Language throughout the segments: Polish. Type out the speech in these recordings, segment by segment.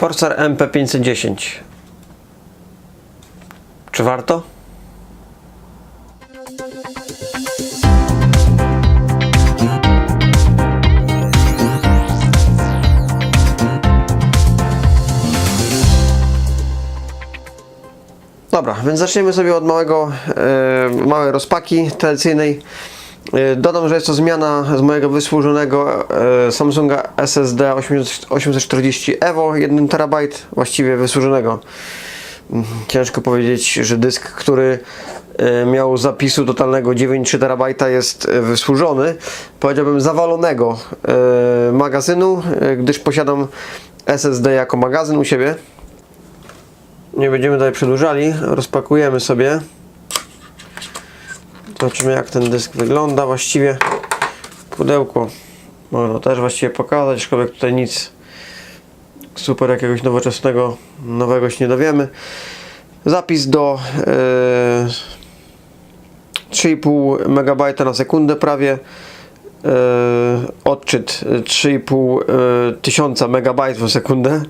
Corsair MP510. Czy warto? Dobra, więc zaczniemy sobie od małego, e, małej rozpaki tradycyjnej. E, dodam, że jest to zmiana z mojego wysłużonego e, Samsunga SSD 840 EVO 1 TB, właściwie wysłużonego. Mm, Ciężko powiedzieć, że dysk, który e, miał zapisu totalnego 9,3 TB jest wysłużony. Powiedziałbym zawalonego magazynu, gdyż posiadam SSD jako magazyn u siebie. Nie będziemy tutaj przedłużali, rozpakujemy sobie. Zobaczymy jak ten dysk wygląda właściwie. Pudełko można też właściwie pokazać, aczkolwiek tutaj nic super jakiegoś nowoczesnego, nowego się nie dowiemy. Zapis do e, 3,5 MB na sekundę prawie. E, odczyt 3,5 e, tysiąca MB na sekundę.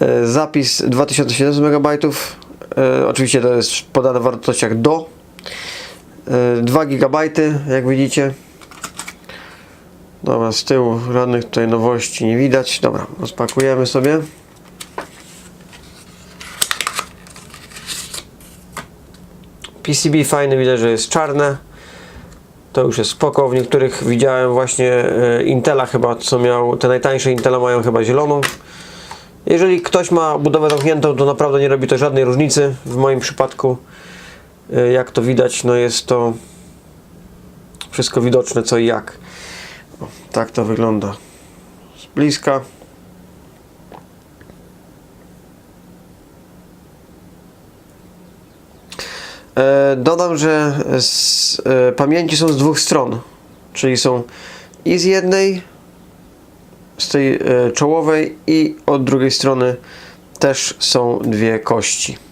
E, Zapis 2700 MB. Oczywiście to jest podane w wartościach do. E, 2 GB, jak widzicie. Dobra, z tyłu żadnych tutaj nowości nie widać. Dobra, rozpakujemy sobie. PCB fajny, widać, że jest czarne. To już jest spoko. W niektórych widziałem właśnie e, Intela chyba, co miał, te najtańsze Intela mają chyba zieloną. Jeżeli ktoś ma budowę zamkniętą, to naprawdę nie robi to żadnej różnicy. W moim przypadku, e, jak to widać, no jest to wszystko widoczne co i jak. O, tak to wygląda z bliska. E, Dodam, że z, e, pamięci są z dwóch stron, czyli są i z jednej, z tej e, czołowej i od drugiej strony też są dwie kości.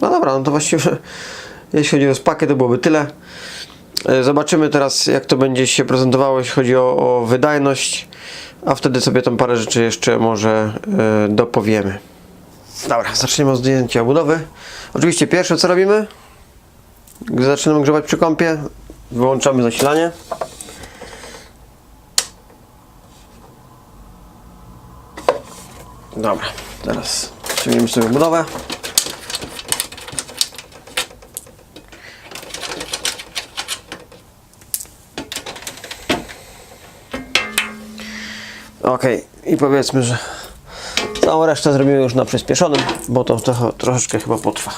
No dobra, no to właściwie jeśli chodzi o spakę to byłoby tyle. E, Zobaczymy teraz jak to będzie się prezentowało jeśli chodzi o, o wydajność, a wtedy sobie tam parę rzeczy jeszcze może e, dopowiemy. Dobra, zaczniemy od zdjęcia budowy. Oczywiście pierwsze co robimy, gdy zaczynamy grzebać przy kąpie, wyłączamy zasilanie. Dobra, teraz ściągniemy sobie budowę. Ok, i powiedzmy, że całą resztę zrobimy już na przyspieszonym, bo to trochę, troszeczkę chyba potrwa.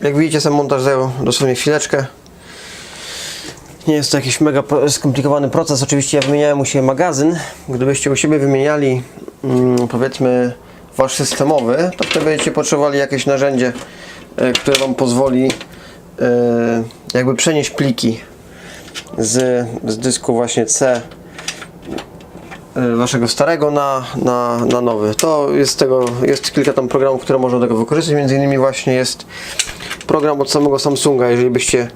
Jak widzicie sam montaż zajął dosłownie chwileczkę. Nie jest to jakiś mega skomplikowany proces. Oczywiście ja wymieniałem u siebie magazyn. Gdybyście u siebie wymieniali mm, powiedzmy wasz systemowy, to wtedy będziecie potrzebowali jakieś narzędzie, e, które wam pozwoli jakby przenieść pliki z, z dysku właśnie C e, waszego starego na, na, na nowy. To jest tego, jest kilka tam programów, które można do tego wykorzystać. Między innymi właśnie jest program od samego Samsunga. Jeżeli byście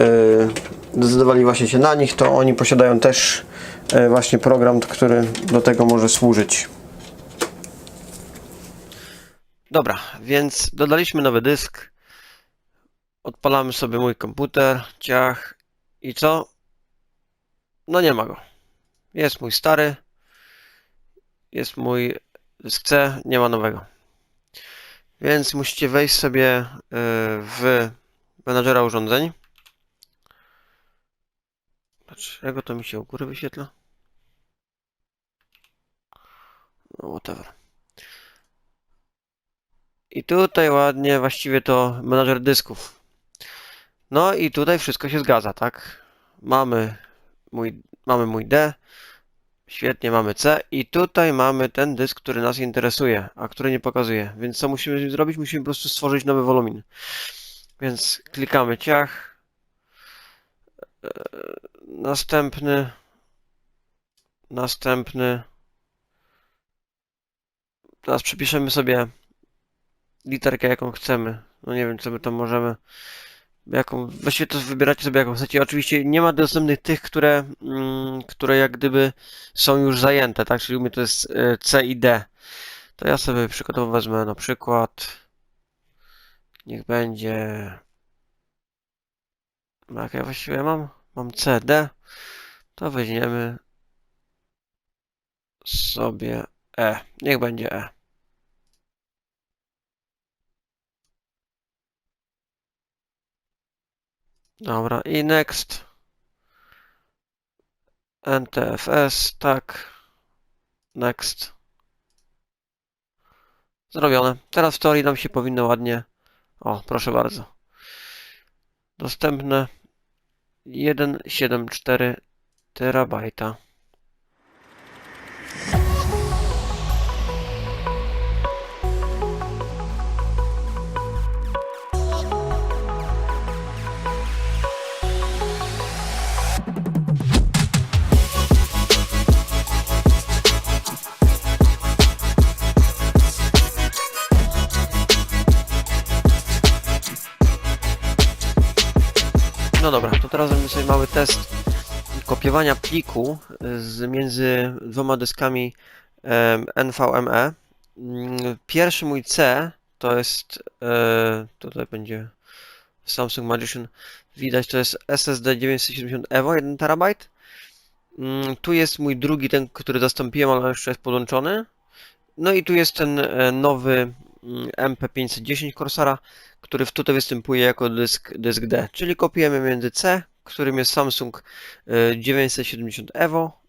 e, zdecydowali właśnie się na nich, to oni posiadają też e, właśnie program, który do tego może służyć. Dobra, więc dodaliśmy nowy dysk. Odpalamy sobie mój komputer, ciach i co? No nie ma go. Jest mój stary. Jest mój dysk C, nie ma nowego. Więc musicie wejść sobie y, w menadżera urządzeń. Dlaczego to mi się u góry wyświetla? No whatever. I tutaj ładnie, właściwie to menadżer dysków. No i tutaj wszystko się zgadza, tak? Mamy mój, mamy mój D, świetnie, mamy C i tutaj mamy ten dysk, który nas interesuje, a który nie pokazuje. Więc co musimy zrobić? Musimy po prostu stworzyć nowy wolumin. Więc klikamy ciach. Eee, Następny. Następny. Teraz przypiszemy sobie literkę, jaką chcemy. No nie wiem, co my tam możemy. Jaką, właściwie to wybieracie sobie jaką chcecie. Oczywiście nie ma dostępnych tych, które, mm, które jak gdyby są już zajęte, tak? Czyli u mnie to jest e, C i D. To ja sobie przykładowo wezmę na przykład. Niech będzie. No, Jak ja właściwie mam? Mam C, D. To weźmiemy sobie E. Niech będzie E. Dobra, i next. NTFS, tak. Next. Zrobione. Teraz w teorii nam się powinno ładnie. O, proszę bardzo. Dostępne 1,74 terabajta. No dobra, to teraz zrobimy sobie mały test kopiowania pliku z między dwoma dyskami NVMe. Mm, Pierwszy mój C to jest, e, tutaj będzie Samsung Magician, widać to jest SSD 970 EVO 1 TB. Mm, Tu jest mój drugi, ten, który zastąpiłem, ale jeszcze jest podłączony. No i tu jest ten e, nowy MP510 Corsara, który tutaj występuje jako dysk, dysk D, czyli kopiujemy między C, którym jest Samsung e, 970 EVO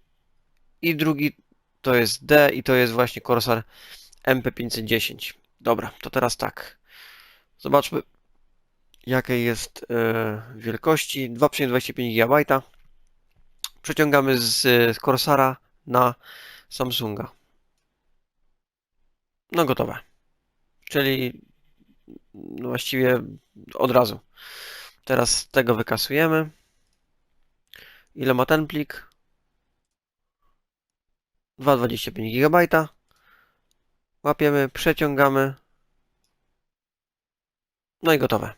i drugi to jest D i to jest właśnie Corsar MP510. Dobra, to teraz tak. Zobaczmy jakiej jest e, wielkości. 2,25 GB. Przeciągamy z, z Corsara na Samsunga. No gotowe. Czyli no właściwie od razu. Teraz tego wykasujemy. Ile ma ten plik? 2,25 GB. Łapiemy, przeciągamy. No i gotowe.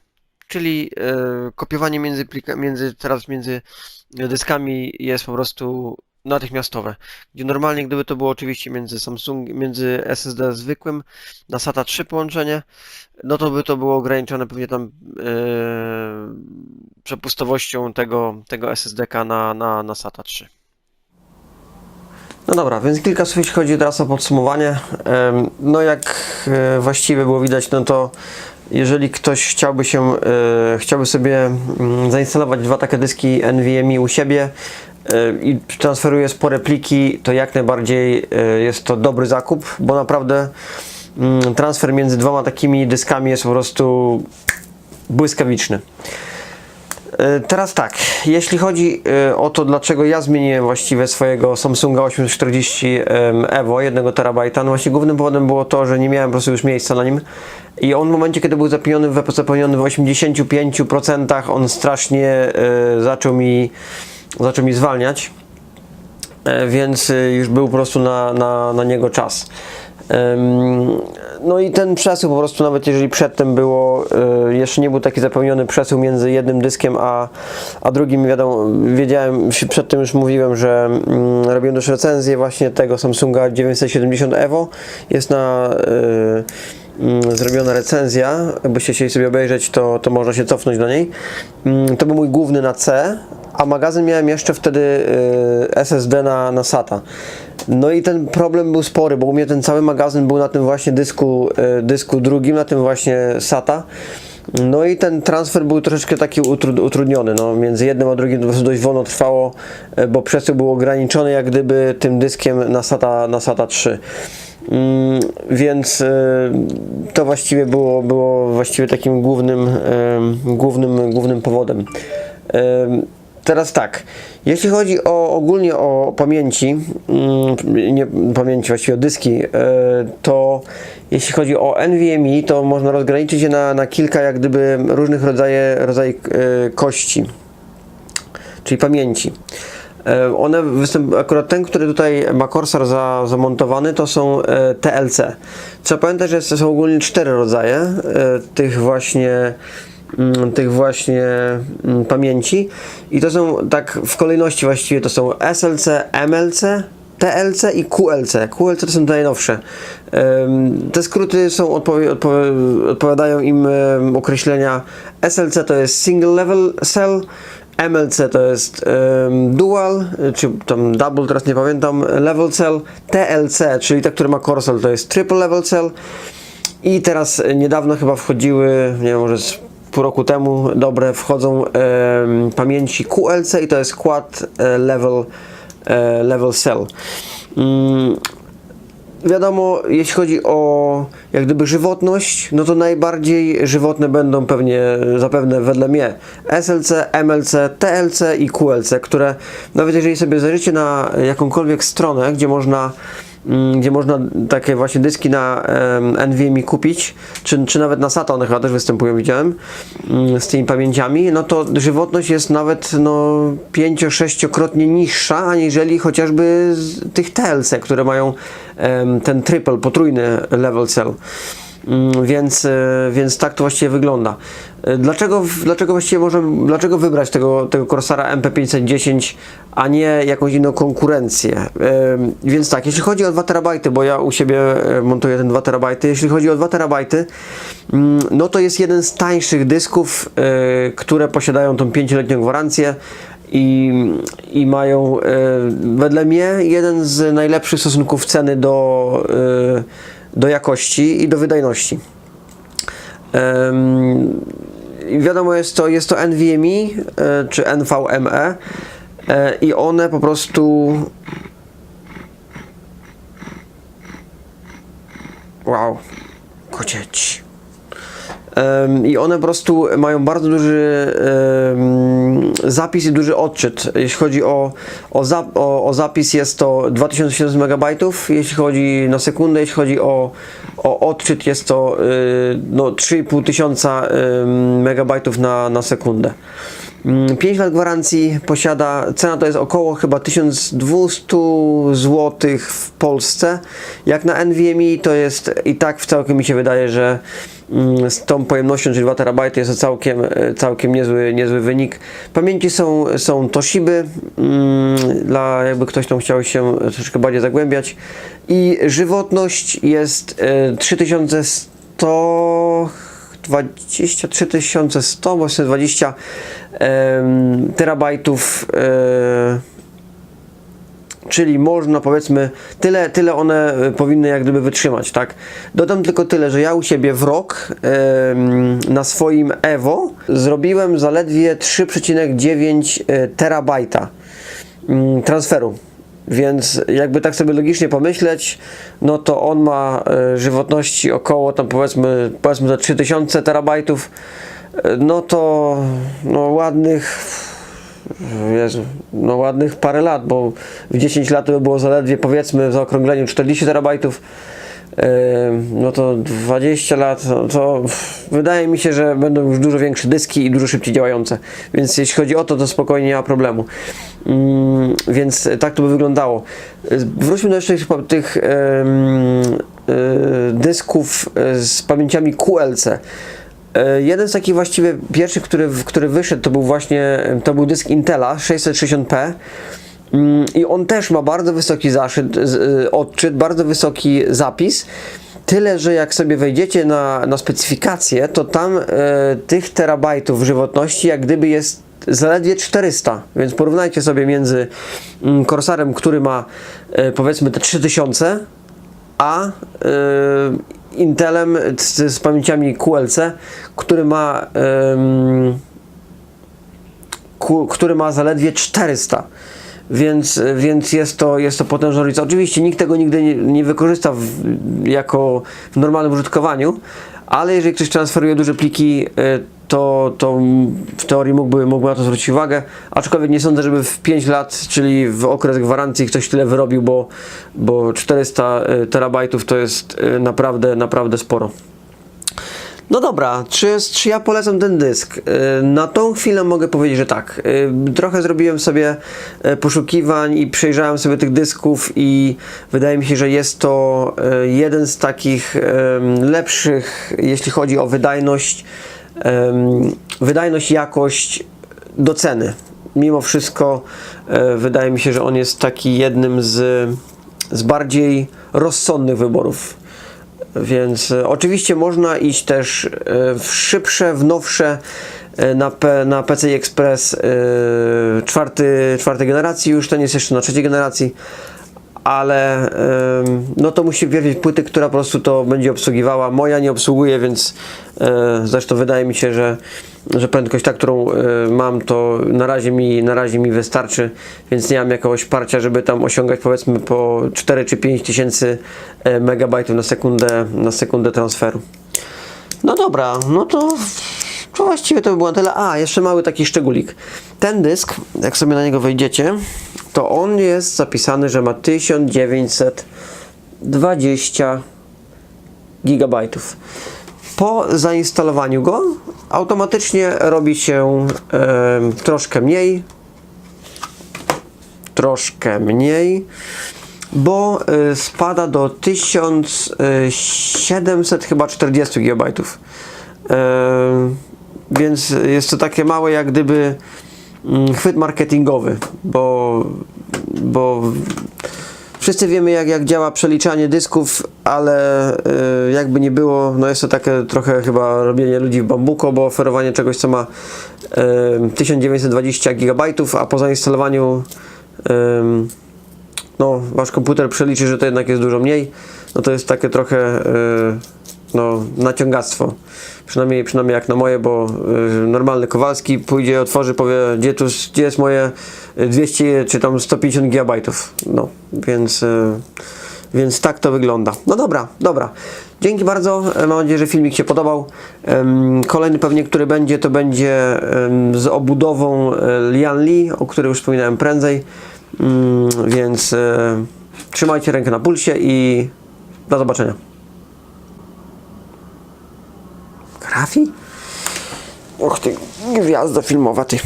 Czyli e, kopiowanie między, plika, między teraz między dyskami jest po prostu natychmiastowe. Gdzie normalnie gdyby to było oczywiście między Samsung, między SSD zwykłym na SATA 3 połączenie, no to by to było ograniczone pewnie tam e, przepustowością tego, tego SSD-ka na, na, na SATA 3. No dobra, więc kilka słów jeśli chodzi teraz o podsumowanie. No jak e, właściwie było widać, no to jeżeli ktoś chciałby się, e, chciałby sobie mm, zainstalować dwa takie dyski NVMe u siebie i transferuje spore pliki, to jak najbardziej e, jest to dobry zakup, bo naprawdę mm, transfer między dwoma takimi dyskami jest po prostu błyskawiczny. E, Teraz tak, jeśli chodzi e, o to, dlaczego ja zmieniłem właściwie swojego Samsunga 840 em, Evo 1 terabajta, no właśnie głównym powodem było to, że nie miałem po prostu już miejsca na nim i on w momencie, kiedy był zapełniony w, zapełniony w 85%, on strasznie e, zaczął mi, zaczął mi zwalniać, E, więc e, już był po prostu na, na, na niego czas. No i ten przesył po prostu, nawet jeżeli przedtem było, e, jeszcze nie był taki zapełniony przesył między jednym dyskiem a, a drugim, wiadomo, wiedziałem, przedtem już mówiłem, że mm, robiłem też recenzję właśnie tego Samsunga 970 Evo, jest na mm, zrobiona recenzja, jakbyście chcieli sobie obejrzeć, to, to można się cofnąć do niej. Mm, To był mój główny na C, a magazyn miałem jeszcze wtedy y, SSD na, na SATA. No i ten problem był spory, bo u mnie ten cały magazyn był na tym właśnie dysku, y, dysku drugim, na tym właśnie SATA. No i ten transfer był troszeczkę taki utru- utrudniony, no, między jednym a drugim dość wolno trwało, y, bo przesył był ograniczony jak gdyby tym dyskiem na SATA, na SATA 3. Mm, więc y, to właściwie było, było właściwie takim głównym, y, głównym, głównym powodem. Ym, Teraz tak, jeśli chodzi o ogólnie o pamięci, mm, nie pamięci, właściwie o dyski, y, to jeśli chodzi o NVMe, to można rozgraniczyć je na, na kilka jak gdyby różnych rodzaje, rodzaj y, kości, czyli pamięci. E, One występ, akurat ten, który tutaj ma Corsair za, zamontowany, to są e, TLC. Trzeba pamiętać, że są ogólnie cztery rodzaje e, tych właśnie tych właśnie mm, pamięci i to są tak w kolejności właściwie to są SLC, MLC, TLC i QLC. QLC to są te najnowsze. Te skróty są odpowie, odpowiadają im określenia SLC to jest Single Level Cell, MLC to jest em, Dual, czy tam Double, teraz nie pamiętam, Level Cell, TLC, czyli te, które ma Corsair to jest Triple Level Cell i teraz niedawno chyba wchodziły, nie wiem, może z pół roku temu, dobre, wchodzą pamięci QLC i to jest Quad e, Level, e, level Cell. Mm, wiadomo, jeśli chodzi o jak gdyby żywotność, no to najbardziej żywotne będą pewnie, zapewne wedle mnie SLC, MLC, TLC i QLC, które nawet jeżeli sobie zajrzycie na jakąkolwiek stronę, gdzie można gdzie można takie właśnie dyski na NVMe kupić, czy, czy nawet na SATA one chyba też występują, widziałem, mm, z tymi pamięciami, no to żywotność jest nawet no 5-6-krotnie niższa, aniżeli chociażby tych TLC, które mają ten triple, potrójny level cell. Mm, Więc, e, więc tak to właściwie wygląda. E, Dlaczego, dlaczego właściwie możemy, dlaczego wybrać tego, tego Corsara MP510, a nie jakąś inną konkurencję? Więc tak, jeśli chodzi o 2 terabajty, bo ja u siebie e, montuję ten 2 terabajty, jeśli chodzi o 2 terabajty, mm, no to jest jeden z tańszych dysków, które posiadają tą 5-letnią gwarancję i, i mają wedle mnie jeden z najlepszych stosunków ceny do, do jakości i do wydajności. Wiadomo jest to, jest to NVMe czy NVMe e, i one po prostu wow kocieć I one po prostu mają bardzo duży zapis i duży odczyt. Jeśli chodzi o, o, o, o zapis, jest to 2700 MB, jeśli chodzi na sekundę, jeśli chodzi o, o odczyt, jest to y, no, 3500 tysiąca ym, megabajtów na, na sekundę. 5 lat gwarancji posiada, cena to jest około chyba 1200 zł w Polsce. Jak na NVMe to jest i tak w całkiem mi się wydaje, że mm, z tą pojemnością, czyli 2 TB jest to całkiem, e, całkiem niezły, niezły wynik. Pamięci są, są Toshiby, mm, dla jakby ktoś tam chciał się troszkę bardziej zagłębiać i żywotność jest e, 3100 23 100, właśnie 20 em, terabajtów, e, czyli można powiedzmy tyle, tyle one e, powinny jak gdyby wytrzymać, tak? Dodam tylko tyle, że ja u siebie w rok na swoim Evo zrobiłem zaledwie 3,9 e, terabajta mm, transferu. Więc jakby tak sobie logicznie pomyśleć, no to on ma żywotności około tam powiedzmy, powiedzmy za 3000 terabajtów, no to no ładnych Jezu, no ładnych parę lat, bo w 10 lat to by było zaledwie powiedzmy w zaokrągleniu 40 terabajtów. No to 20 lat, no to wydaje mi się, że będą już dużo większe dyski i dużo szybciej działające. Więc jeśli chodzi o to, to spokojnie nie ma problemu. Mm, Więc tak to by wyglądało. Wróćmy do jeszcze tych, yy, dysków yy, z pamięciami QLC. E, Jeden z takich właściwie pierwszych, który, który wyszedł, to był właśnie to był dysk Intela 660p. Mm, I on też ma bardzo wysoki zaszyt, y, odczyt, bardzo wysoki zapis. Tyle, że jak sobie wejdziecie na, na specyfikację, to tam e, tych terabajtów żywotności jak gdyby jest zaledwie 400. Więc porównajcie sobie między mm, Corsarem, który ma e, powiedzmy te 3000, a y, Intelem z, z pamięciami QLC, który ma ku, który ma zaledwie 400. Więc, więc jest, to, jest to potężna różnica. Oczywiście nikt tego nigdy nie, nie wykorzysta w, jako w normalnym użytkowaniu, ale jeżeli ktoś transferuje duże pliki, y, to, to w teorii mógłby, mógłby na to zwrócić uwagę. Aczkolwiek nie sądzę, żeby w 5 lat, czyli w okres gwarancji, ktoś tyle wyrobił, bo, bo 400 y, terabajtów to jest y, naprawdę, naprawdę sporo. No dobra, czy, czy ja polecam ten dysk? Yy, Na tą chwilę mogę powiedzieć, że tak. Trochę zrobiłem sobie poszukiwań i przejrzałem sobie tych dysków i wydaje mi się, że jest to jeden z takich lepszych, jeśli chodzi o wydajność, wydajność, jakość do ceny. Mimo wszystko yy, wydaje mi się, że on jest taki jednym z, z bardziej rozsądnych wyborów. Więc e, oczywiście można iść też e, w szybsze, w nowsze e, na, na PCI Express e, czwarty, czwartej generacji, już ten jest jeszcze na trzeciej generacji, ale no to musi wierzyć płyty, która po prostu to będzie obsługiwała. Moja nie obsługuje, więc e, zresztą wydaje mi się, że, że prędkość ta, którą e, mam, to na razie, mi, na razie mi wystarczy, więc nie mam jakiegoś parcia, żeby tam osiągać powiedzmy po 4 czy 5 tysięcy e, megabajtów na sekundę, na sekundę transferu. No dobra, no to, to właściwie to by było na tyle. A, jeszcze mały taki szczególik. Ten dysk, jak sobie na niego wejdziecie, to on jest zapisany, że ma 1920 gigabajtów. Po zainstalowaniu go automatycznie robi się troszkę mniej, troszkę mniej, bo y, spada do 1700 chyba 40 GB. Więc jest to takie małe jak gdyby chwyt marketingowy, bo, bo wszyscy wiemy jak, jak działa przeliczanie dysków, ale y, jakby nie było, no jest to takie trochę chyba robienie ludzi w bambuko, bo oferowanie czegoś co ma y, 1920 GB, a po zainstalowaniu ym, no, wasz komputer przeliczy, że to jednak jest dużo mniej, no to jest takie trochę y, no, naciągactwo. Przynajmniej, przynajmniej jak na moje, bo y, normalny Kowalski pójdzie, otworzy, powie, gdzie, tu, gdzie jest moje 200 czy tam 150 gigabajtów. No, więc, y, więc tak to wygląda. No dobra, dobra. Dzięki bardzo. Mam nadzieję, że filmik się podobał. Kolejny pewnie, który będzie, to będzie z obudową Lian Li, o której już wspominałem prędzej. Mm, Więc trzymajcie rękę na pulsie i do zobaczenia. Grafi? Och ty, gwiazdo filmowa ty.